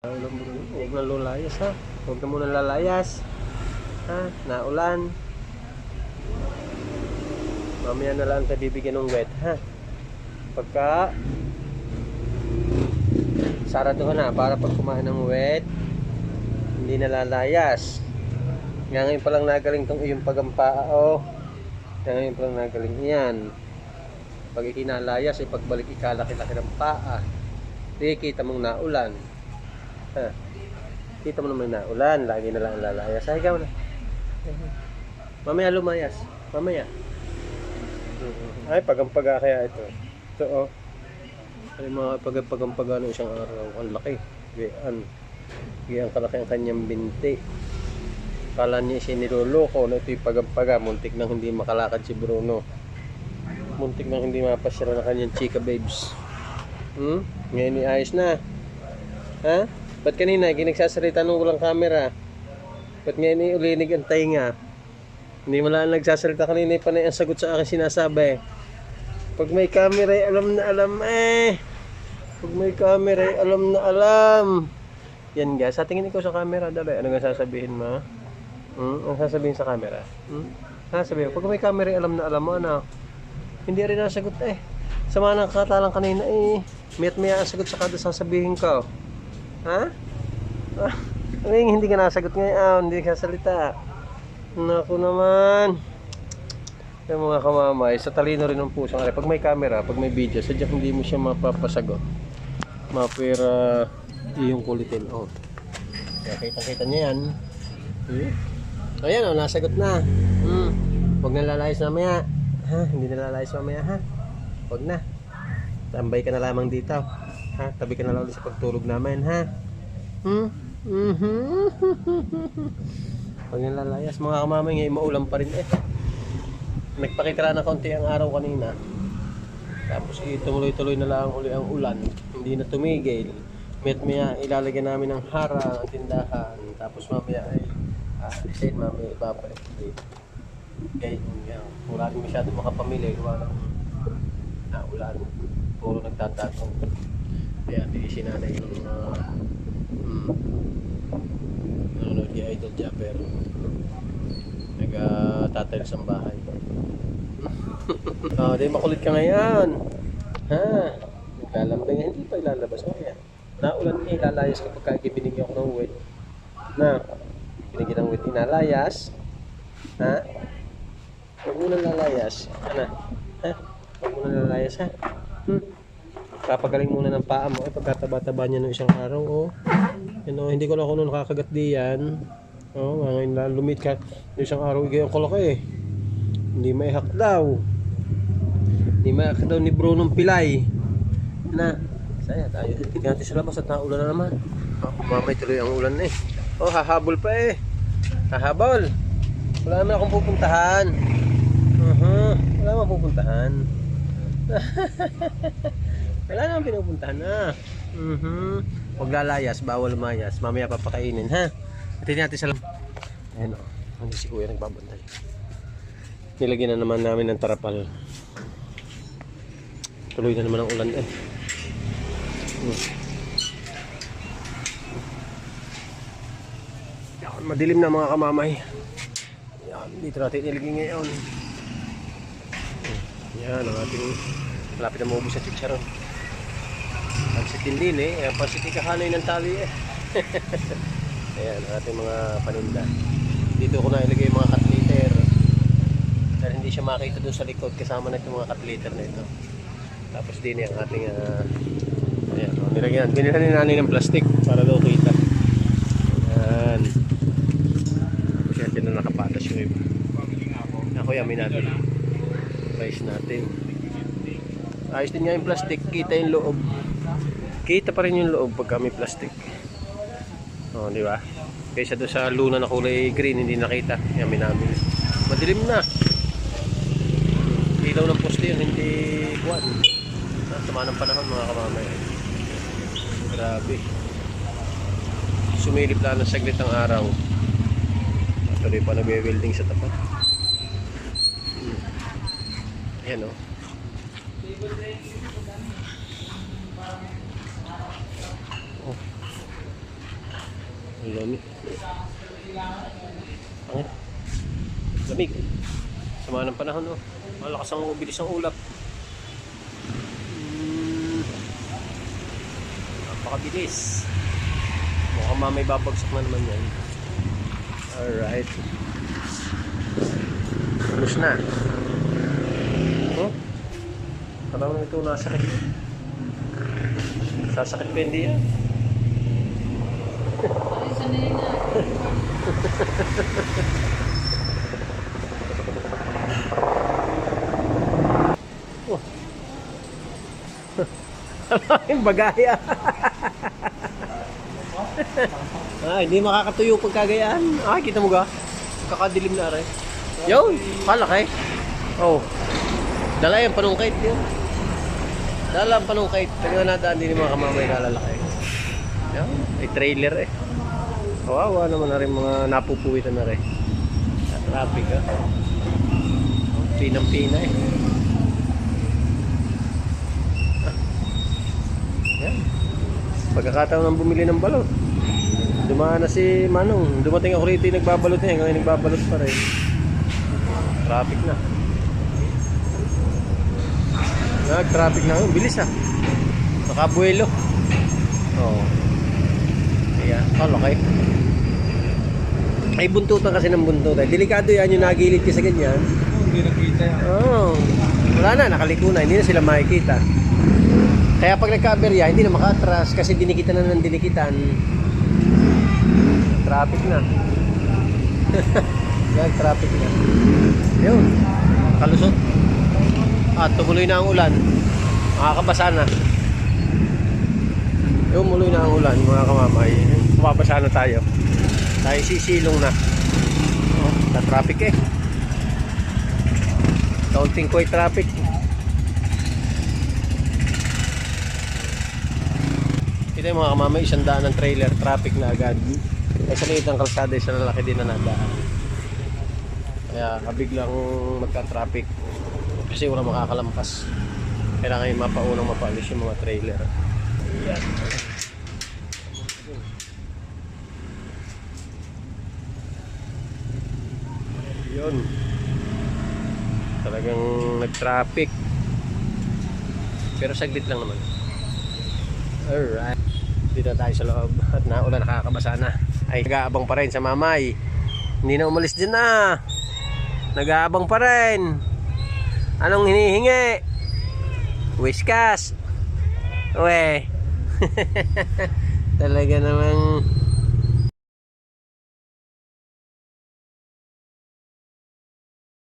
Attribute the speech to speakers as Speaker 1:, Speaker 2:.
Speaker 1: Huwag na lulayas ha. Huwag na muna lalayas. Ha? Naulan. Mamaya na lang tayo bibigyan ng wet ha. Pagka sarado na para pag kumain ng wet hindi na lalayas. Nga ngayon pa lang nagaling tong iyong pagampao. Nga ngayon pa lang nagaling yan. Pag ikinalayas ay pagbalik ikalaki-laki ng paa. Di kita mong naulan. Ha. Kita mo naman na ulan, lagi na lang lalayas. Ay, ikaw na. Mamaya lumayas. Mamaya. Ay, pagampaga kaya ito. Ito, oh. Ay, mga pagampaga ng isang araw. Ang laki. Gayaan. Gayaan kalaki ang kanyang binti. Kala niya siya niloloko na ito'y pagampaga. Muntik nang hindi makalakad si Bruno. Muntik nang hindi mapasira ng kanyang chika babes. Hmm? Ngayon ni ayos na. Ha? Ba't kanina, ginagsasalita nung walang camera? Ba't ngayon ni ulinig ang tainga? Hindi mo lang nagsasalita kanina, panay ang sagot sa akin sinasabi. Pag may camera, eh, alam na alam eh. Pag may camera, eh, alam na alam. Yan guys, sa tingin ikaw sa camera, dali. Ano nga sasabihin mo? Hmm? Ang sasabihin sa camera? Hmm? Sasabihin, pag may camera, eh, alam na alam mo, ano? Hindi rin nasagot eh. Sama ng katalang kanina eh. Mayat maya ang sagot sa kada sasabihin ko. Ha? Ah, ano yung hindi ka nasagot ngayon? Hindi ka salita. Naku naman. Yung mga kamamay, sa talino rin ng puso. Pag may camera, pag may video, sadyang hindi mo siya mapapasagot. Mapira yung kulitin. Oh. Kaya kita-kita niya yan. Hmm? Ayan oh, nasagot na. Hmm. Huwag na lalayas mamaya. Ha? Hindi na lalayas mamaya ha? Huwag na. Tambay ka na lamang dito. Ha? Tabi ka na lang sa pagtulog namin, ha? Hmm? Mhm. Huwag nang lalayas. Mga kamamay ngayon, maulan pa rin eh. Nagpakita na konti ang araw kanina. Tapos ituloy-tuloy na lang uli ang ulan. Hindi na tumigil. Met maya ilalagyan namin ng harang ang tindahan. Tapos mamaya ay aalisin, mamaya ibabalik. Kaya yan, wala rin masyado makapamili. Gawa ng na ulan. Puro nagtatatong. Kaya hindi sinanay ng mga hmm, nanonood kay Idol Japper. Nag-tatiles ang bahay. Ah, di makulit ka ngayon. Ha? Naglalambing, hindi pa ilalabas mo yan. Naulan niya, ilalayas kapag binigyan ko ng wet. Na, binigyan ng wet, inalayas. Ha? Huwag mo nang lalayas. Ano? Ha? Huwag mo nang lalayas ha? Hmm? Papagaling muna ng paa mo. Eh, pagkataba-taba niya ng isang araw, oh. Yan, oh, hindi ko lang kung nakakagat di yan. Oh, nga ngayon na lumit ka. Yung isang araw, igayon ko lang eh. Hindi maihak daw. Hindi maihak daw ni Bruno ng pilay. Na, saya tayo. Tingnan natin sa labas at naulan na naman. Oh, mamay tuloy ang ulan eh. Oh, hahabol pa eh. Hahabol. Wala naman akong pupuntahan. Uh-huh. Wala naman pupuntahan. Wala naman pinupuntahan na. Mhm. Huwag lalayas, bawal lumayas. Mamaya papakainin, ha? Atin natin sa. Ayan o. Ano si kuya nagbabantay. Nilagyan na naman namin ng tarapal. Tuloy na naman ang ulan eh. Hmm. Yan, madilim na mga kamamay. Yan, dito natin ilagay ngayon. Yan ang ating malapit na maubos sa chicharon. Pansitin din eh. Ayan, pansitin kahanay ng tali eh. Ayan ating mga paninda. Dito ko na ilagay yung mga cut liter. Dahil hindi siya makita doon sa likod kasama na itong mga cut liter na ito. Tapos din yung ating uh, ayan, oh, nilagyan. Binilhan ni nanay ng plastic para daw kita. Ayan. Tapos yan sila nakapatas yung iba. Ako yamin natin. Price natin. Ayos din nga yung plastic. Kita yung loob. Kita pa rin yung loob pagka may plastic. Oh, di ba? Kaysa doon sa luna na kulay green, hindi nakita. Yamin namin. Madilim na. Ilaw ng poste yun, hindi kuwan. Ah, Tama ng panahon mga kamamay. Grabe. Sumilip lang ng saglit ang araw. Tuloy pa nagwe-welding sa tapat. Hmm. Ayan o. Oh. Ang lamig. Pangit. Lamig. Sama ng panahon, oh. Malakas ang bilis ang ulap. Hmm. Napakabilis. Mukhang mamay babagsak na naman yan. Alright. Tapos na. Oh? Parang ito nasakit. Sasakit pa hindi yan. Oh. Ang bagaya. ah, hindi makakatuyo pagkagayaan. Ah, kita mo ga? Kakadilim na rin. Yun, palaki. Oh. Dala yung panungkait yun. Dala ang panungkait. Taga nadaan din yung mga kamamay na lalaki. May trailer eh. Kawawa naman na rin mga napupuwitan na rin. Sa traffic ah. Oh, Pinang-pina eh. Ah. Pagkakataon ng bumili ng balot. Dumaan na si Manong. Dumating ako rito yung nagbabalot niya. Ngayon nagbabalot pa rin. Traffic na. Nag-traffic na. Ang bilis ah. Nakabuelo. Oo. Kaya, oh, okay. Ay, buntutan kasi ng buntutan. Delikado yan yung nagilid ka sa ganyan.
Speaker 2: Hindi nakita.
Speaker 1: Oo. Wala na, nakaliko na. Hindi na sila makikita. Kaya pag nagka-aberya, hindi na makatras kasi dinikitan na ng dinikitan. Traffic na. Yan, traffic na. Yun. Kalusot. At tumuloy na ang ulan. Makakabasa na. Yun, muloy na ang ulan, mga kamamay. Mababasa na tayo. Tayo sisilong na. Oh, na traffic eh. Kaunting koy traffic. Kita mga kamamay, isang daan ng trailer, traffic na agad. Ay sa liit ng kalsada, isang lalaki din na nadaan. Kaya kabiglang magka-traffic kasi wala makakalampas. Kailangan yung mapaunang mapaalis yung mga trailer. Yan. Yun. Talagang nag-traffic. Pero saglit lang naman. Alright. Dito tayo sa loob. At naulan nakakabasa na. Ay, nag-aabang pa rin sa mamay. Hindi na umalis din na. Nag-aabang pa rin. Anong hinihingi? Whiskas. Uwe. Talaga namang